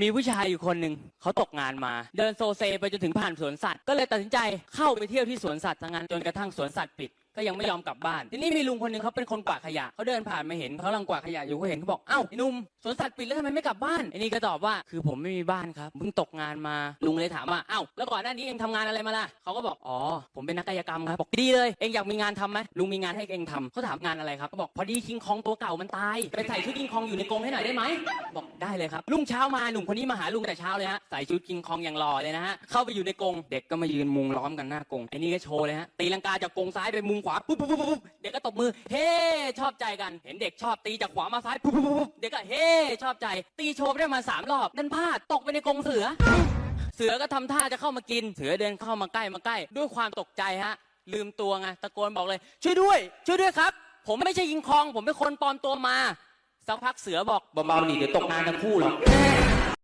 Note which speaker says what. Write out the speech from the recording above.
Speaker 1: มีผู้ชายอยู่คนหนึ่งเขาตกงานมา เดินโซเซไปจนถึงผ่านสวนสัตว์ ก็เลยตัดสินใจเข้าไปเที่ยวที่สวนสัตว์ทั้งนั้นจนกระทั่งสวนสัตว์ปิด ก็ยังไม่ยอมกลับบ้าน ทีนี้มีลุงคนหนึ่งเขาเป็นคนกวาดขยะเขาเดินผ่านมาเห็นเขากำลังกวาดขยะอยู่เขาเห็นเขาบอกเอ้าไอ้หนุ่มสวนสัตว์ปิดแล้วทำไมไม่กลับบ้านไอ้นี่ก็ตอบว่าคือผมไม่มีบ้านครับเพิ่งตกงานมาลุงเลยถามว่าเอ้าแล้วก่อนหน้านี้เองทำงานอะไรมาล่ะเขาก็บอกอ๋อผมเป็นนักกายกรรมครับบอกดีเลยเองอยากมีงานทำไหมลุงมีงานให้เองทำเขาถามงานอะไรครับเขาบอกพอดีคิงคองตัวเก่ามันตายไปใส่ชุดคิงคองอยู่ในกรงให้หน่อยได้ไหมบอกได้เลยครับลุงเช้ามาหนุ่มคนนี้มาหาลุงแต่เช้าเลยฮะใส่ชุดคิงคองอย่างหล่อเลยนะฮะเข้าไปอยู่ในกรงเด็กก็มายืนมุงล้อมกันหน้ากรงไอ้นี่ก็โชว์เลยฮะตีลังกาจากกรงซ้ายไปมุงวาปุ๊บปุ๊บปุ๊บปุ๊บเด็กก็ตบมือ เฮ้ชอบใจกัน เห็นเด็กชอบตีจากขวามาซ้ายปุ๊บปุ๊บปุ๊บเด็กก็เฮ้ชอบใจ ตีโชว์ไปได้มาสามรอบดันพลาดตกไปในกรงเสือ เสือก็ทำท่าจะเข้ามากิน เสือเดินเข้ามาใกล้มาใกล้ ด้วยความตกใจฮะ ลืมตัวไงตะโกนบอกเลย ช่วยด้วย ช่วยด้วยครับ ผมไม่ใช่ยิงคอง ผมเป็นคนปลอมตัวมาสักพักเสือบอกเบาๆนี่เดี๋ยวตกงานทั้งคู่หรอก